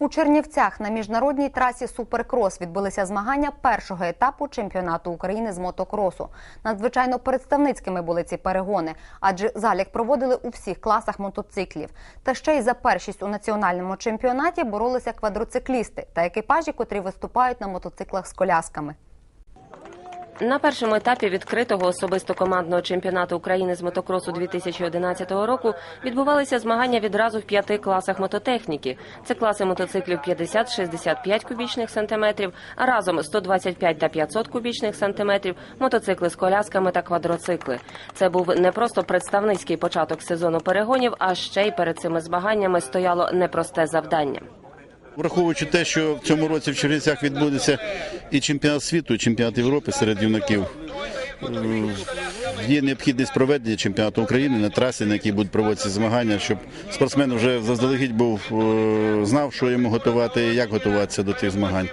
У Чернівцях на міжнародній трасі Суперкрос відбулися змагання першого етапу чемпіонату України з мотокросу. Надзвичайно представницькими були ці перегони, адже залік проводили у всіх класах мотоциклів. Та ще й за першість у національному чемпіонаті боролися квадроциклісти та екіпажі, котрі виступають на мотоциклах з колясками. На першому етапі відкритого особисто командного чемпіонату України з мотокросу 2011 року відбувалися змагання відразу в п'яти класах мототехніки. Це класи мотоциклів 50-65 кубічних сантиметрів, а разом 125 та 500 кубічних сантиметрів, мотоцикли з колясками та квадроцикли. Це був не просто представницький початок сезону перегонів, а ще й перед цими змаганнями стояло непросте завдання. Враховуючи те, що в цьому році в Чернівцях відбудеться і чемпіонат світу, і чемпіонат Європи серед юнаків, е, є необхідність проведення чемпіонату України на трасі, на якій будуть проводитися змагання, щоб спортсмен вже заздалегідь був е, знав, що йому готувати, і як готуватися до тих змагань.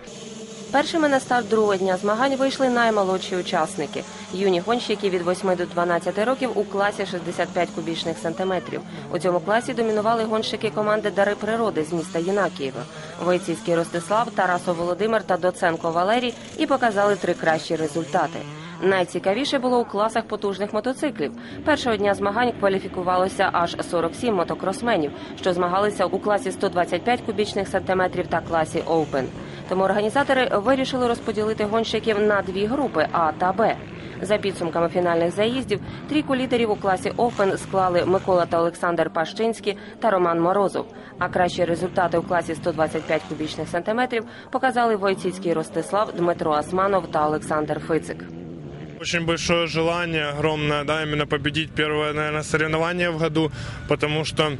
Першими на старт другого дня змагань вийшли наймолодші учасники юні гонщики від 8 до 12 років у класі 65 кубічних сантиметрів. У цьому класі домінували гонщики команди Дари природи з міста Єнакієва. Войціцький Ростислав, Тарасов Володимир та Доценко Валерій і показали три кращі результати. Найцікавіше було у класах потужних мотоциклів. Першого дня змагань кваліфікувалося аж 47 мотокросменів, що змагалися у класі 125 кубічних сантиметрів та класі Open. Тому організатори вирішили розподілити гонщиків на дві групи А та Б. За підсумками фінальних заїздів, трійку лідерів у класі Open склали Микола та Олександр Пащинський та Роман Морозов. А кращі результати у класі 125 кубічних сантиметрів показали Войціцький Ростислав, Дмитро Асманов та Олександр Фицик. Очень большое желание, огромное, да, именно победить первое, наверное, соревнование в году, потому что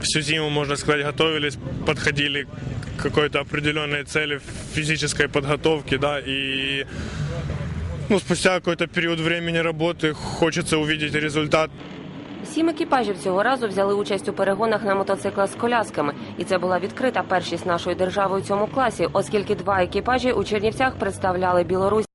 всю зиму, можно сказать, готовились, подходили к какой-то определенной цели физической подготовки, да, и ну, спустя какой-то период времени роботи хочеться увидеть результат. Сім екіпажів цього разу взяли участь у перегонах на мотоциклах з колясками, і це була відкрита першість нашої держави у цьому класі, оскільки два екіпажі у Чернівцях представляли Білорусь.